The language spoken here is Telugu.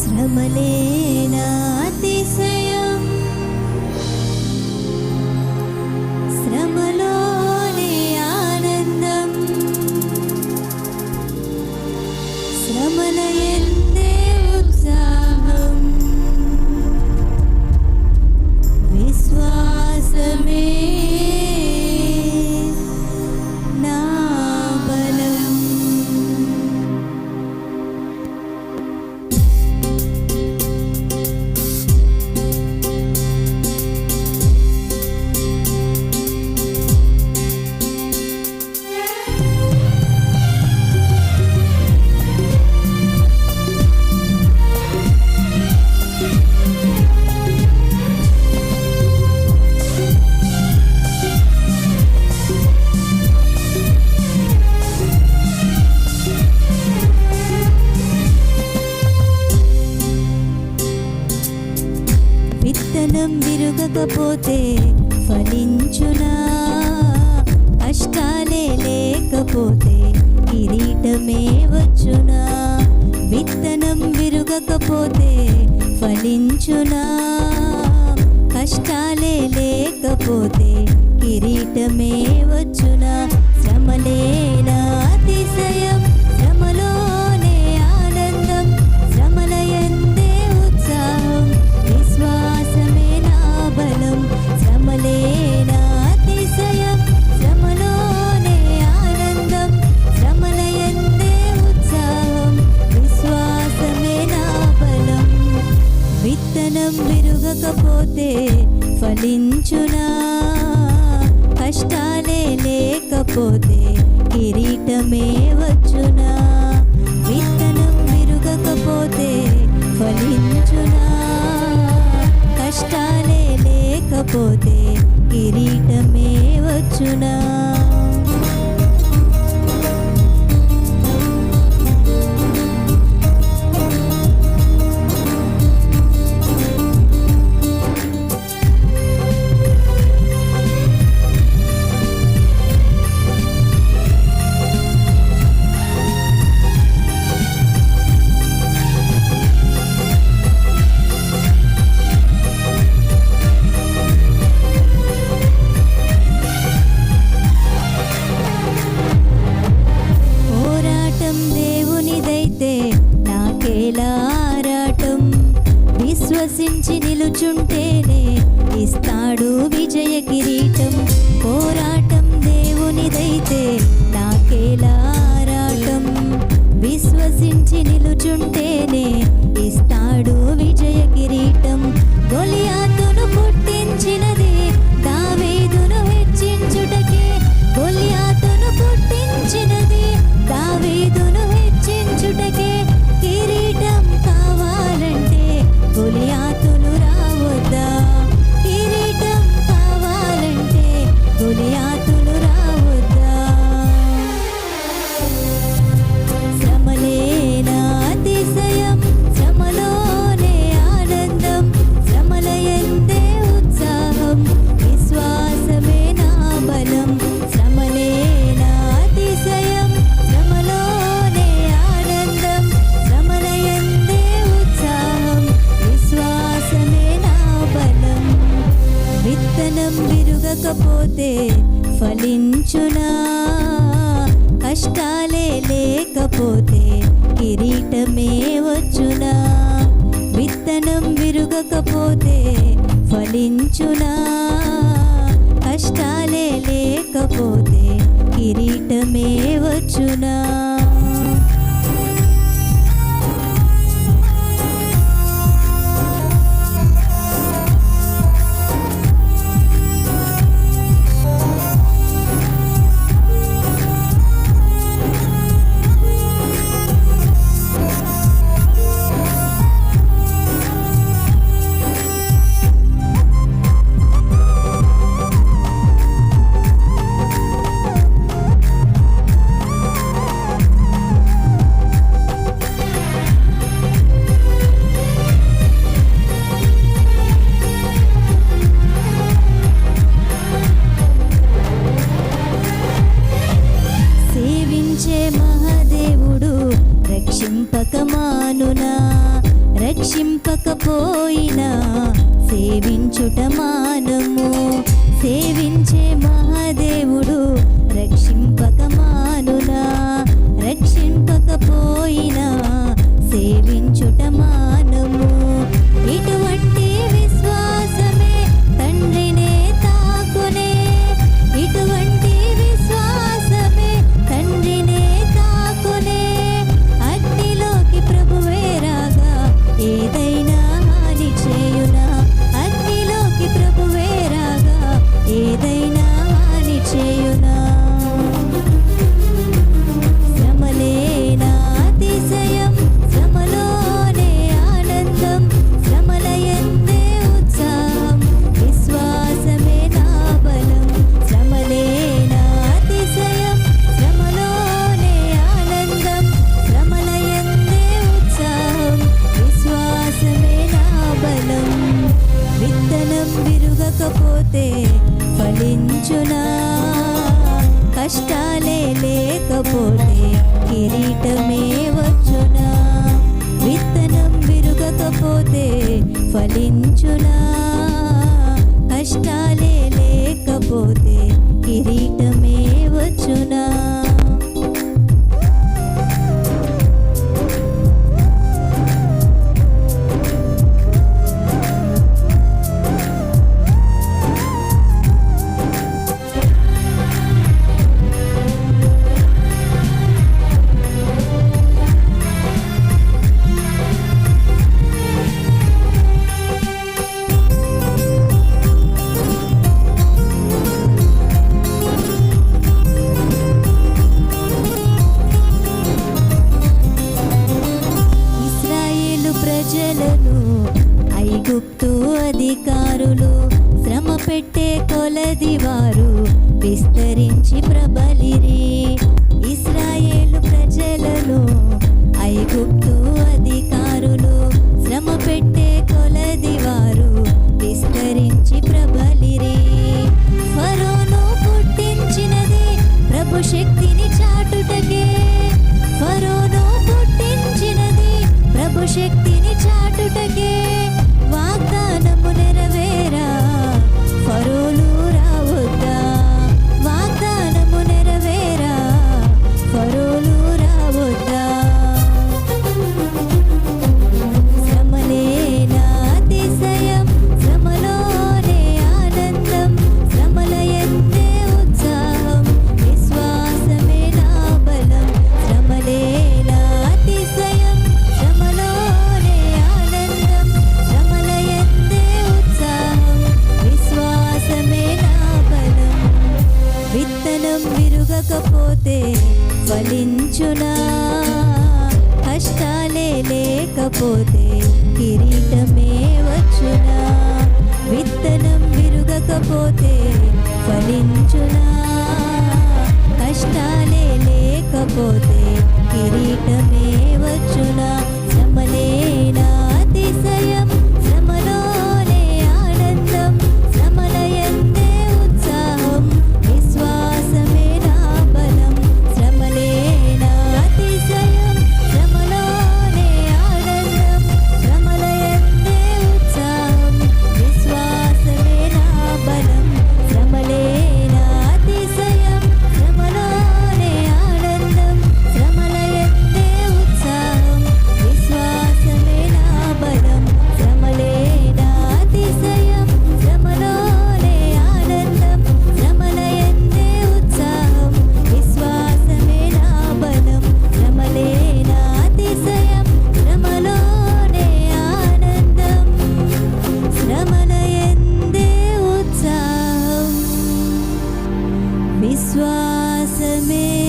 శ్రమలేనా? ఎదగకపోతే ఫలించునా? కష్టాలే లేకపోతే కిరీటమే వచ్చునా? విత్తనం విరుగకపోతే ఫలించునా? కష్టాలే లేకపోతే కిరీటమే వచ్చునా? శ్రమలేనా అతిశయం. విత్తనం విరుగకపోతే ఫలించునా? కష్టాలే లేకపోతే కిరీటమే వచ్చునా? విత్తనం విరుగకపోతే ఫలించునా? కష్టాలే లేకపోతే కిరీటమే వచ్చునా? దేవునిదైతే నాకేలా ఆరాటం విశ్వసించి నిలుచుంటేనే ఇస్తాడు విజయ కిరీటం. పోరాటం దేవునిదైతే నాకేలా ఆరాటం విశ్వసించి నిలుచుంటే ఫలించునా? కష్టాలే లేకపోతే కిరీటమే వచ్చునా? విత్తనం విరుగకపోతే ఫలించునా? కష్టాలే లేకపోతే కిరీటమే వచ్చునా? పోయినా సేవించుట మానము సేవి పరులు శ్రమ పెట్టే కొలది వారు విస్తరించి ప్రబలిరి. ఇస్రాయేలు ప్రజలను ఐగుప్తు కాకపోతే ఫలించునా? కష్టాలే లేకపోతే కిరీటమే వచ్చునా? విత్తనం విరుగకపోతే ఫలించునా? కష్టాలే లేకపోతే కిరీటమే వచ్చునా? me.